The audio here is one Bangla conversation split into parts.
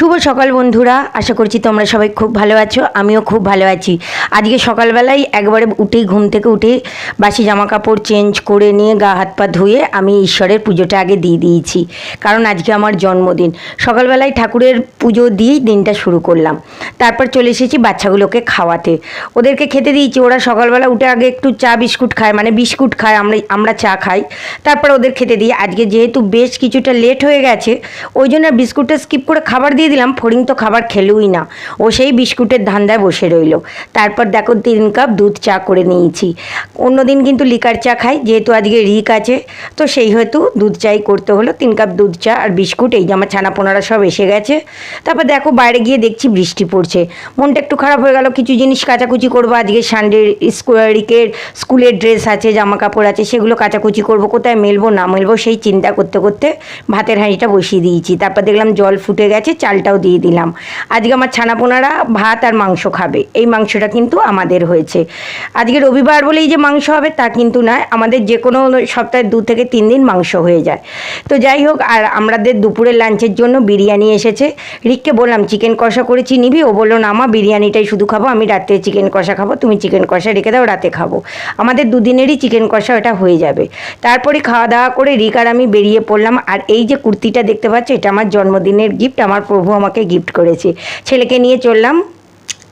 শুভ সকাল বন্ধুরা, আশা করছি তোমরা সবাই খুব ভালো আছো, আমিও খুব ভালো আছি। আজকে সকালবেলায় একবারে উঠেই ঘুম থেকে উঠে বাসি জামা কাপড় চেঞ্জ করে নিয়ে গা হাত পা ধুয়ে আমি ঈশ্বরের পুজোটা আগে দিয়ে দিয়েছি, কারণ আজকে আমার জন্মদিন। সকালবেলায় ঠাকুরের পুজো দিয়েই দিনটা শুরু করলাম। তারপর চলে এসেছি বাচ্চাগুলোকে খাওয়াতে। ওদেরকে খেতে দিয়েছি, ওরা সকালবেলা উঠে আগে একটু চা, বিস্কুট খায় মানে বিস্কুট খায়, আমরা আমরা চা খাই। তারপর ওদের খেতে দিই। আজকে যেহেতু বেশ কিছুটা লেট হয়ে গেছে, ওই জন্য বিস্কুটটা স্কিপ করে খাবার দিয়ে দিলাম, ফড়িং তো খাবার খেলুই না। ও সেই বিস্কুটের ধান্দায় বসে রইল। তারপর দেখো তিন কাপ দুধ চা করে নিয়েছি। অন্যদিন কিন্তু লিকার চা খাই, যেহেতু আজকে রিক আছে, তো সেই হয়তো দুধ চাই করতে হলো। তিন কাপ দুধ চা আর বিস্কুট, এই যে আমার ছানা পোনারা সব এসে গেছে। তারপর দেখো বাইরে গিয়ে দেখছি বৃষ্টি পড়ছে। মনটা একটু খারাপ হয়ে গেল, কিছু জিনিস কাচাকুচি করব। আজকে সানডে রিকের স্কুলের ড্রেস আছে জামা কাপড় আছে, সেগুলো কাচাকুচি করব। কোথায় মেলবো, না মেলবো সেই চিন্তা করতে করতে ভাতের হাঁড়িটা বসিয়ে দিয়েছি। তারপর দেখলাম জল ফুটে গেছে চালটাও দিয়ে দিলাম। আজকে আমার ছানাপোনারা ভাত আর মাংস খাবে। এই মাংসটা কিন্তু আমাদের হয়েছে। আজকে রবিবার বলেই যে মাংস হবে তা কিন্তু নয়, আমাদের যে কোনো সপ্তাহে দু থেকে তিন দিন মাংস হয়ে যায়। তো যাই হোক, আর আমাদের দুপুরের লাঞ্চের জন্য বিরিয়ানি এসেছে। রিককে বললাম, চিকেন কষা করেছি নিবি? ও বলল, না মা, বিরিয়ানিটাই শুধু খাব, আমি রাতে চিকেন কষা খাব, তুমি চিকেন কষা রেখে দাও, রাতে খাব। আমাদের দুদিনেরই চিকেন কষা ওটা হয়ে যাবে। তারপরে খাওয়া দাওয়া করে রিক আর আমি বেরিয়ে পড়লাম। আর এই যে কুর্তিটা দেখতে পাচ্ছ, এটা আমার জন্মদিনের গিফট আমার প্রভু আমাকে গিফট করেছে। ছেলেকে নিয়ে চললাম।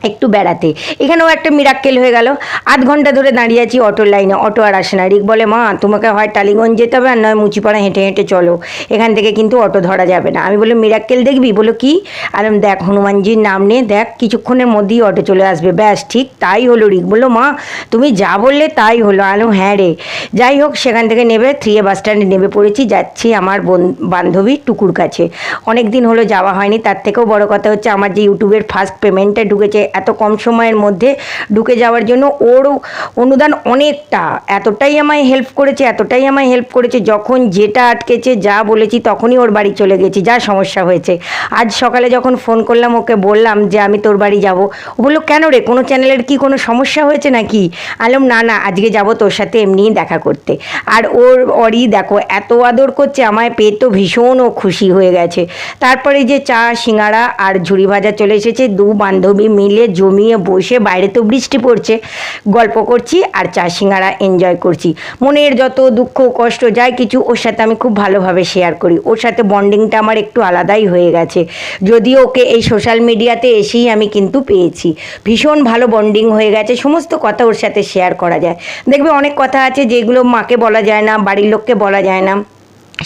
একটু বেড়াতে। এখানেও একটা মিরাক্কেল হয়ে গেল। আধ ঘণ্টা ধরে দাঁড়িয়ে আছি অটোর লাইনে অটো আর আসে না রিক বলে, মা, তোমাকে হয় টালিগঞ্জ যেতে হবে আর নয় মুচিপাড়া হেঁটে হেঁটে চলো। এখান থেকে কিন্তু অটো ধরা যাবে না। আমি বলি মিরাক্কেল দেখবি? বলো কি? আর দেখ, হনুমানজির নাম নিয়ে দেখ, কিছুক্ষণের মধ্যেই অটো চলে আসবে। ব্যাস, ঠিক তাই হলো রিক। বলল, মা, তুমি যা বললে তাই হলো। আলো হ্যাঁ রে। যাই হোক, সেখান থেকে নেবে থ্রি এ বাস স্ট্যান্ডে নেমে পড়েছি, যাচ্ছি আমার বোন- বান্ধবী টুকুর কাছে। অনেক দিন হলো যাওয়া হয়নি, তার থেকেও বড় কথা হচ্ছে, আমার যে ইউটিউবের ফার্স্ট পেমেন্টটা ঢুকেছে এত কম সময়ের মধ্যে ঢুকে যাওয়ার জন্য ওরও অনুদান অনেকটা, এতটাই আমায় হেল্প করেছে, এতটাই আমায় হেল্প করেছে, যখন যেটা আটকেছে, যা বলেছি তখনই ওর বাড়ি চলে গেছি, যা সমস্যা হয়েছে। আজ সকালে যখন ফোন করলাম, ওকে বললাম যে, আমি তোর বাড়ি যাব। ও বলল, কেন রে? কোনো চ্যানেলের কি কোনো সমস্যা হয়েছে নাকি? আলম, না না, আজকে যাব তোর সাথে এমনিই দেখা করতে। আর ওর ওরই দেখো, এত আদর করছে, আমায় পেয়ে তো ভীষণ ও খুশি হয়ে গেছে। তারপরে যে চা সিঙ্গারা আর ঝুড়ি ভাজা চলে এসেছে, দু বান্ধবী মিলে জমিয়ে বসে বাইরে তো বৃষ্টি পড়ছে। গল্প করছি আর চা সিঙ্গারা এনজয় করছি। মনের যত দুঃখ কষ্ট যাই কিছু ওর সাথে আমি খুব ভালোভাবে শেয়ার করি। ওর সাথে বন্ডিংটা আমার একটু আলাদাই হয়ে গেছে। যদিও ওকে এই সোশ্যাল মিডিয়াতে এসেই আমি কিন্তু পেয়েছি। ভীষণ ভালো বন্ডিং হয়ে গেছে। সমস্ত কথা ওর সাথে শেয়ার করা যায়। দেখবে অনেক কথা আছে যেগুলো মাকে বলা যায় না, বাড়ির লোককে বলা যায় না।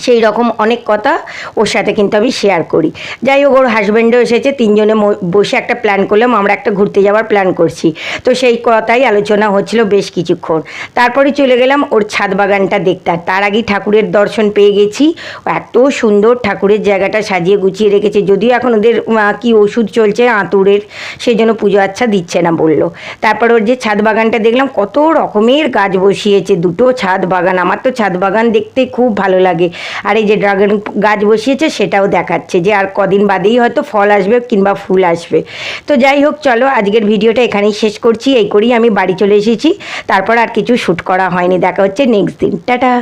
সেই রকম অনেক কথা ওর সাথে কিন্তু আমি শেয়ার করি। যাই হোক, ওর হাজব্যান্ডও এসেছে, তিনজনে বসে একটা প্ল্যান করলাম, আমরা একটা ঘুরতে যাওয়ার প্ল্যান করছি। তো সেই কথাই আলোচনা হচ্ছিল বেশ কিছুক্ষণ। তারপরে চলে গেলাম ওর ছাদ বাগানটা দেখতে। তার আগেই ঠাকুরের দর্শন পেয়ে গেছি। এত সুন্দর ঠাকুরের জায়গাটা সাজিয়ে গুছিয়ে রেখেছে। যদিও এখন ওদের কি ওষুধ চলছে, আঁতুরের সেই জন্য পুজো আচ্ছা দিচ্ছে না বলল। তারপর ওর যে ছাদ বাগানটা দেখলাম, কত রকমের গাছ বসিয়েছে। দুটো ছাদ বাগান, আমার তো ছাদ বাগান দেখতে খুব ভালো লাগে। আর এই যে ড্রাগন গাছ বসিয়েছে সেটাও দেখাচ্ছে যে আর কদিন বাদেই হয়তো ফল আসবে কিংবা ফুল আসবে। তো যাই হোক, চলো আজকের ভিডিওটা এখানেই শেষ করছি। এই করেই আমি বাড়ি চলে এসেছি। তারপর আর কিছু শ্যুট করা হয়নি। দেখা হচ্ছে নেক্সট দিন। টাটা।